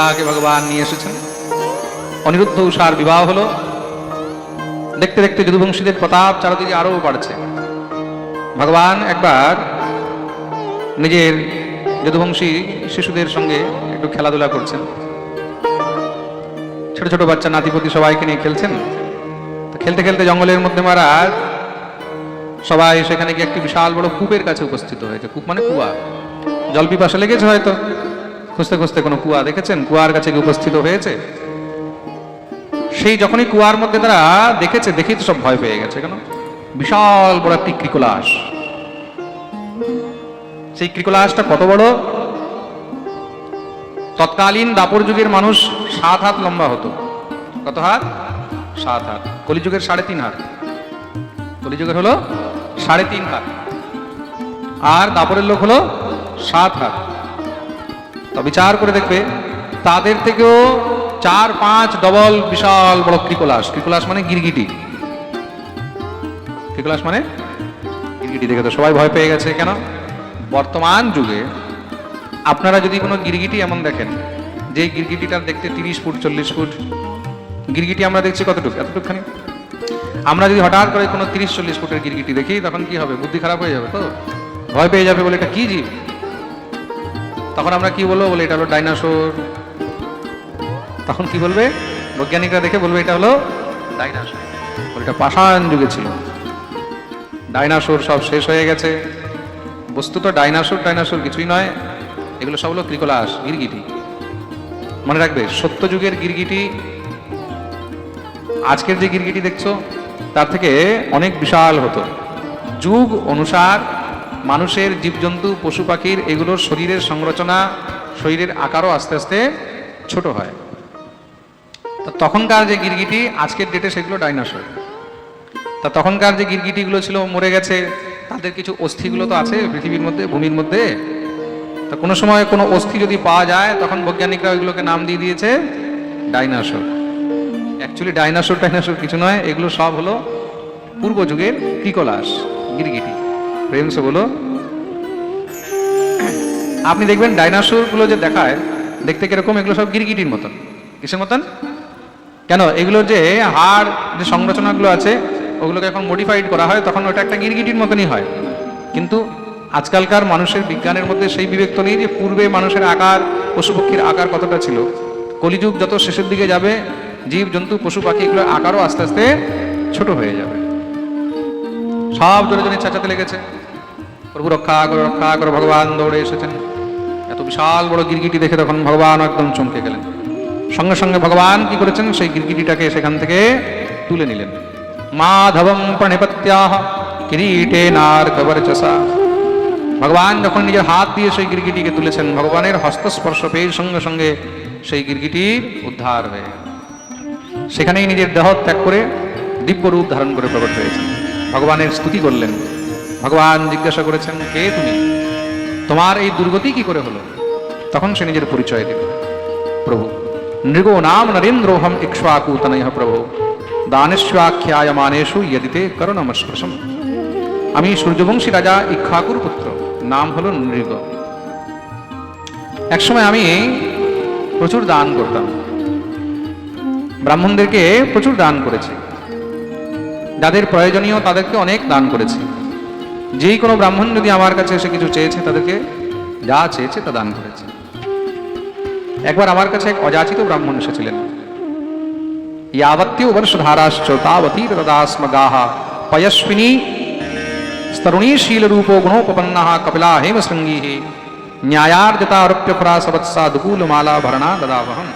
উষাকে ভগবান নিয়ে এসেছেন। অনিরুদ্ধ উষার বিবাহ হলো। দেখতে দেখতে যদুবংশীদের প্রতাপ চারদিকে আরও বাড়ছে। ভগবান একবার নিজের যদুবংশী শিশুদের সঙ্গে একটু খেলাধুলা করছেন। ছোট ছোট বাচ্চা নাতিপতি সবাইকে নিয়ে খেলছেন। খেলতে খেলতে জঙ্গলের মধ্যে মহারাজ, সবাই সেখানে গিয়ে একটি বিশাল বড় কূপের কাছে উপস্থিত হয়েছে। কূপ মানে কুয়া। জল পিপাসা লেগেছে হয়তো। খুঁজতে খুঁজতে কোনো কুয়া দেখেছেন? কুয়ার কাছে উপস্থিত হয়েছে? সেই যখনই কুয়ার মধ্যে তারা দেখেছে, দেখেই তো সব ভয় পেয়ে গেছে কেন? বিশাল বড় একটি ক্রিকোলাস সেই ক্রিকোলাসটা কত বড়? তৎকালীন দাপর যুগের মানুষ সাত হাত লম্বা হতো। কত হাত? সাত হাত। কলিযুগের সাড়ে তিন হাত। কলিযুগের হলো সাড়ে তিন হাত। আর দাপরের লোক হলো সাত হাত। তো বিচার করে দেখবে। তাদের থেকেও চার, পাঁচ, ডবল বিশাল বড় ক্রিকোলাস ক্রিকোলাস মানে গিরগিটি। ক্রিকোলাস মানে গিরগিটি। দেখে তো সবাই ভয় পেয়ে গেছে কেন? বর্তমান যুগে আপনারা যদি কোনো গিরগিটি এমন দেখেন যে গিরগিটিটা দেখতে তিরিশ ফুট, চল্লিশ ফুট, গিরগিটি আমরা দেখছি কতটুকু? এতটুকখানি আমরা যদি হঠাৎ করে কোনো তিরিশ, চল্লিশ ফুটের গিরগিটি দেখি, তখন কি হবে? বুদ্ধি খারাপ হয়ে যাবে তো? ভয় পেয়ে যাবে বলে এটা কি জীব? তখন আমরা কি বলব? বলে এটা হলো ডাইনাসোর তখন কি বলবে? বৈজ্ঞানিকরা দেখে বলবে এটা হলো ডাইনাসোর এটা পাষাণ যুগে ছিল। ডাইনাসোর সব শেষ হয়ে গেছে। বস্তুত ডাইনাসোর ডাইনাসোর কিছুই নয়। এগুলো সব হলো ক্রিকোলাস, গিরগিটি। মনে রাখবে, সত্য যুগের গিরগিটি, আজকের যে গিরগিটি দেখছ, তার থেকে অনেক বিশাল হতো। যুগ অনুসার মানুষের জীবজন্তু, পশু পাখির এগুলোর শরীরের সংরচনা, শরীরের আকারও আস্তে আস্তে ছোট হয়। তা তখনকার যে গিরগিটি, আজকের ডেটে সেগুলো ডাইনোসর তা তখনকার যে গিরগিটিগুলো ছিল, মরে গেছে, তাদের কিছু অস্থিগুলো তো আছে পৃথিবীর মধ্যে, ভূমির মধ্যে। তা কোনো সময় কোনো অস্থি যদি পাওয়া যায়, তখন বৈজ্ঞানিকরা ওইগুলোকে নাম দিয়ে দিয়েছে ডাইনোসর অ্যাকচুয়ালি ডাইনোসর টাইনোসর কিছু নয়, এগুলো সব হলো পূর্ব যুগের ক্রিকোলাস গিরগিটি। প্রেমস বলো। আপনি দেখবেন ডাইনোসরগুলো যে দেখায়, দেখতে কীরকম, এগুলো সব গিরগিটির মতন। কিসের মতন? কেন? এগুলোর যে হাড়, যে সংরচনাগুলো আছে, ওগুলোকে এখন মডিফাইড করা হয়, তখন ওটা একটা গিরগিটির মতনই হয়। কিন্তু আজকালকার মানুষের বিজ্ঞানের মধ্যে সেই বিবেক তো নেই যে পূর্বে মানুষের আকার, পশু পক্ষীর আকার কতটা ছিল। কলিযুগ যত শেষের দিকে যাবে, জীব, জন্তু, পশু, পাখি, এগুলোর আকারও আস্তে আস্তে ছোট হয়ে যাবে। সব জোরে জোরে চেঁচাতে লেগেছে। প্রভু রক্ষা করো রক্ষা করো ভগবান দৌড়ে এসেছেন। এত বিশাল বড় গিরগিটি দেখে তখন ভগবান একদম চমকে গেলেন। সঙ্গে সঙ্গে ভগবান কি করেছেন? সেই গিরগিটিটাকে সেখান থেকে তুলে নিলেন। মাধবম প্রণিপত্যাহ কিরীটে নার কবরচসা ভগবান যখন নিজের হাত দিয়ে সেই গিরগিটিকে তুলেছেন, ভগবানের হস্তস্পর্শ পেয়ে সঙ্গে সঙ্গে সেই গিরগিটির উদ্ধার হয়ে। সেখানেই নিজের দেহ ত্যাগ করে দিব্য রূপ ধারণ করে প্রকট হয়েছেন। ভগবানের স্তুতি করলেন। ভগবান জিজ্ঞাসা করেছেন, কে তুমি? তোমার এই দুর্গতি কি করে হলো? তখন সে নিজের পরিচয় দিল। প্রভু, নৃগো নাম নরেন্দ্রোহম ইক্ষ্বাকু তনয় প্রভু। দানেশ্বাখ্যায়মানেশু ইয়দিতে করুণমস্পৃশম। আমি সূর্যবংশী রাজা ইক্ষাকুর পুত্র। নাম হলো নৃগ। একসময় আমি প্রচুর দান করতাম। ব্রাহ্মণদেরকে প্রচুর দান করেছি। যাদের প্রয়োজনীয় তাদেরকে অনেক দান করেছি। যেই কোনো ব্রাহ্মণ যদি আমার কাছে এসে কিছু চেয়েছে তাদেরকে যা চেয়েছে তা দান করেছে একবার আমার কাছে এক অযাচিত ব্রাহ্মণ এসেছিলেন यावत्यो वर्षधाराश्च तावतीरदास्म गाः पयस्विनी स्तरुणीशील रूपो गुणोपपन्नः कपिला हेमशृङ्गीः ন্যায়ার্যতারপ্যফরা সবৎসা দুকুলমালা ভরণা দদাবহম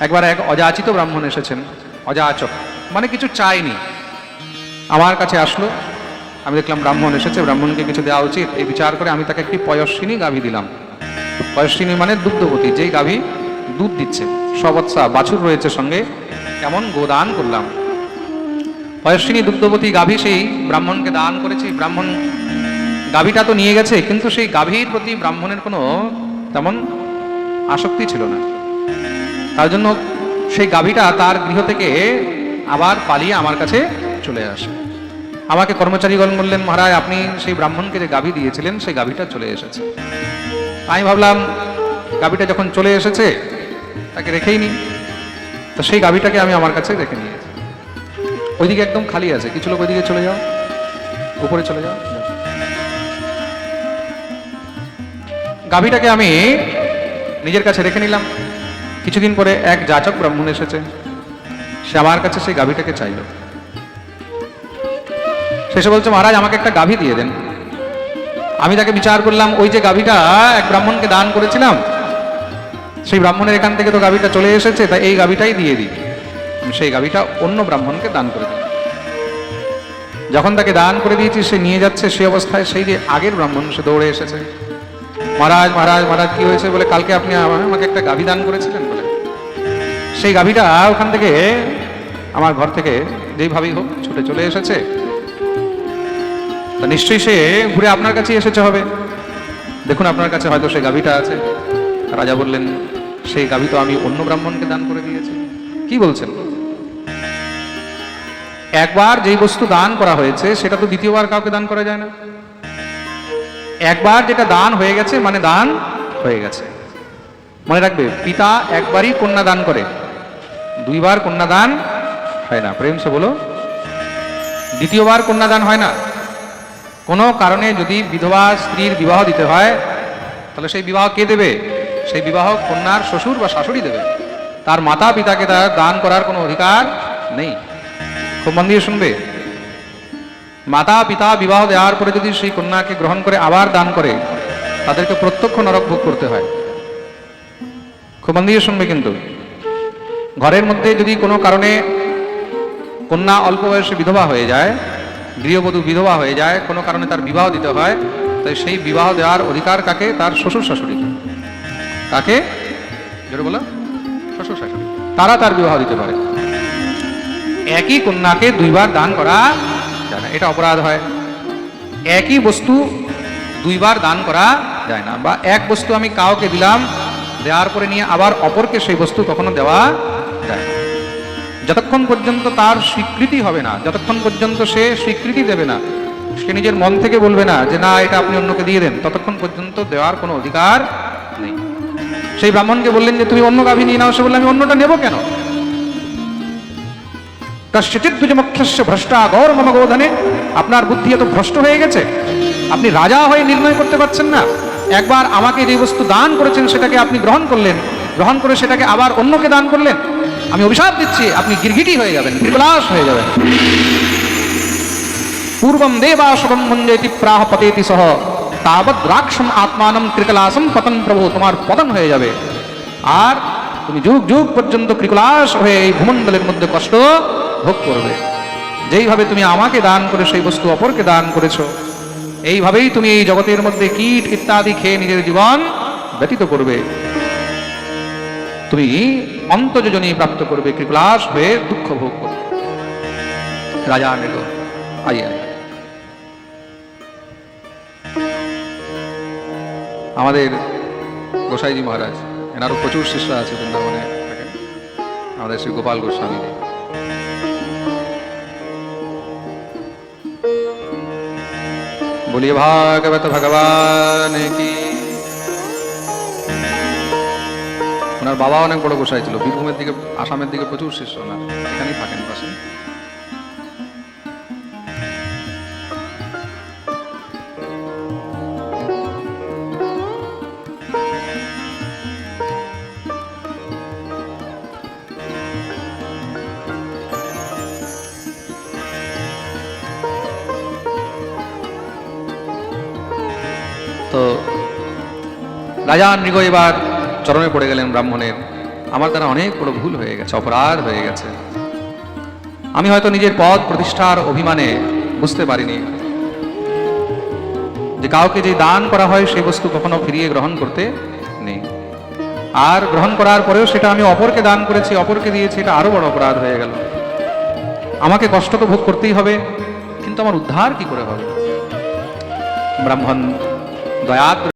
একবার এক অযাচিত ব্রাহ্মণ এসেছেন অযাচক মানে কিছু চাইনি আমার কাছে আসলো আমি দেখলাম ব্রাহ্মণ এসেছে, ব্রাহ্মণকে কিছু দেওয়া উচিত। এই বিচার করে আমি তাকে একটি পয়স্বিনী গাভী দিলাম। পয়স্বিনী মানে দুগ্ধবতী যেই গাভী দুধ দিচ্ছে। সবৎসা বাছুর রয়েছে সঙ্গে এমন গোদান করলাম। পয়স্বিনী দুগ্ধবতী গাভী সেই ব্রাহ্মণকে দান করেছি। ব্রাহ্মণ গাভীটা তো নিয়ে গেছে, কিন্তু সেই গাভীর প্রতি ব্রাহ্মণের কোনো তেমন আসক্তি ছিল না। তার জন্য সেই গাভীটা তার গৃহ থেকে আবার পালিয়ে আমার কাছে চলে আসে। আমাকে কর্মচারীগণ বললেন, মহারাজ, আপনি সেই ব্রাহ্মণকে যে গাভী দিয়েছিলেন, সেই গাভীটা চলে এসেছে। আমি ভাবলাম গাভীটা যখন চলে এসেছে, তাকে রেখেই নি তো সেই গাভীটাকে আমি আমার কাছে রেখে নিয়েছি ওইদিকে একদম খালি আছে, কিছু লোক ওইদিকে চলে যাও, উপরে চলে যাও। গাভীটাকে আমি নিজের কাছে রেখে নিলাম। কিছুদিন পরে এক যাচক ব্রাহ্মণ এসেছে। সে আমার কাছে সেই গাভীটাকে চাইল। শেষে বলছে, মহারাজ, আমাকে একটা গাভী দিয়ে দেন। আমি তাকে বিচার করলাম, ওই যে গাভীটা, এক ব্রাহ্মণকে দান করেছিলাম, সেই ব্রাহ্মণের এখান থেকে তো গাভীটা চলে এসেছে তাই এই গাভীটাই দিয়ে দিই। সেই গাভীটা অন্য ব্রাহ্মণকে দান করে দিই যখন তাকে দান করে দিয়েছি, সে নিয়ে যাচ্ছে সেই অবস্থায়, সেই যে আগের ব্রাহ্মণ, সে দৌড়ে এসেছে। মহারাজ মহারাজ মহারাজ, কি হয়েছে? বলে, কালকে আপনি আমাকে একটা গাভী দান করেছিলেন বলে। সেই গাভীটা ওখান থেকে, আমার ঘর থেকে যেইভাবেই হোক ছুটে চলে এসেছে। তা নিশ্চয়ই সে ঘুরে আপনার কাছে এসেছে হবে। দেখুন আপনার কাছে হয়তো সেই গাভীটা আছে। রাজা বললেন সেই গাভী তো আমি অন্য ব্রাহ্মণকে দান করে দিয়েছি। কি বলছেন? একবার যেই বস্তু দান করা হয়েছে, সেটা তো দ্বিতীয়বার কাউকে দান করা যায় না। একবার যেটা দান হয়ে গেছে মানে দান হয়ে গেছে। মনে রাখবে, পিতা একবারই কন্যা দান করে, দুইবার কন্যা দান হয় না। প্রেম সে বলো, দ্বিতীয়বার কন্যা দান হয় না? কোনো কারণে যদি বিধবা স্ত্রীর বিবাহ দিতে হয়, তাহলে সেই বিবাহ কে দেবে? সেই বিবাহ কন্যার শ্বশুর বা শাশুড়ি দেবে। তার মাতা পিতাকে তার দান করার কোনো অধিকার নেই। খুব মন দিয়ে শুনবে। মাতা পিতা বিবাহ দেওয়ার পরে যদি সেই কন্যাকে গ্রহণ করে আবার দান করে, তাদেরকে প্রত্যক্ষ নরক ভোগ করতে হয়। খুব মন দিয়ে শুনবে কিন্তু। ঘরের মধ্যে যদি কোনো কারণে কন্যা অল্প বয়সে বিধবা হয়ে যায় গৃহবধূ বিধবা হয়ে যায়, কোনো কারণে তার বিবাহ দিতে হয়, তাই সেই বিবাহ দেওয়ার অধিকার কাকে? তার শ্বশুর শাশুড়ি। কাকে? জোরে বলো। শ্বশুর শাশুড়ি। তারা তার বিবাহ দিতে পারে। একই কন্যাকে দুইবার দান করা যায় না, এটা অপরাধ হয়। একই বস্তু দুইবার দান করা যায় না, বা এক বস্তু আমি কাউকে দিলাম, দেওয়ার পরে নিয়ে আবার অপরকে সেই বস্তু কখনো দেওয়া যায় না। যতক্ষণ পর্যন্ত তার স্বীকৃতি হবে না, যতক্ষণ পর্যন্ত সে স্বীকৃতি দেবে না, সে নিজের মন থেকে বলবে না যে না, এটা আপনি অন্যকে দিয়ে দেন, ততক্ষণ পর্যন্ত দেওয়ার কোনো অধিকার নেই। সেই ব্রাহ্মণকে বললেন যে, তুমি অন্য গাভী নিয়ে নাও। সে বললে, আমি অন্যটা নেব কেন? কশ্চিৎ দুজমক্ষস্য ভ্রষ্টা গৌর মম আপনার বুদ্ধি এত ভ্রষ্ট হয়ে গেছে? আপনি রাজা হয়ে নির্ণয় করতে পারছেন না। একবার আমাকে যে বস্তু দান করেছেন, সেটাকে আপনি গ্রহণ করলেন। গ্রহণ করে সেটাকে আবার অন্যকে দান করলেন? আমি অভিশাপ দিচ্ছি, আপনি গিরগিটি হয়ে যাবেন বিপলাস হয়ে যাবেন। পূর্বম দেবাশবম মঞ্জেতি প্রাহ পতেতি সহ, তাবৎ রাক্ষম আত্মানম ক্রিকলাসম পতন প্রভু, তোমার পতন হয়ে যাবে। আর তুমি যুগ যুগ পর্যন্ত ক্রিকলাস হয়ে এই ভূমণ্ডলের মধ্যে কষ্ট ভোগ করবে। যেইভাবে তুমি আমাকে দান করে, সেই বস্তু অপরকে দান করেছ, এইভাবেই তুমি এই জগতের মধ্যে কীট ইত্যাদি খেয়ে নিজের জীবন ব্যতীত করবে। তুমি অন্তযোজনী প্রাপ্ত করবে কৃপলাস হয়ে দুঃখ ভোগ করবে। রাজা আই। আমাদের গোসাইজি মহারাজ, এনারও প্রচুর শিষ্য আছে বৃন্দাবনে। আমাদের শ্রী গোপাল গোস্বামী। বলিয়ে ভাগবত ভগবান কি ওনার বাবা অনেক বড় গোসাই ছিল। বীরভূমের দিকে, আসামের দিকে প্রচুর শিষ্য ওনার। এখানেই থাকেন পাশে। তো রাজা নৃগ এবার চরণে পড়ে গেলেন ব্রাহ্মণের। আমার দ্বারা অনেক বড় ভুল হয়ে গেছে, অপরাধ হয়ে গেছে। আমি হয়তো নিজের পদ প্রতিষ্ঠার অভিমানে বুঝতে পারিনি। যে কাউকে যে দান করা হয় সেই বস্তু কখনো ফিরিয়ে গ্রহণ করতে নেই। আর গ্রহণ করার পরেও সেটা আমি অপরকে দান করেছি, অপরকে দিয়েছি, এটা আরও বড় অপরাধ হয়ে গেল। আমাকে কষ্ট তো ভোগ করতেই হবে, কিন্তু আমার উদ্ধার কি করে হবে? ব্রাহ্মণ, দয়াদ্র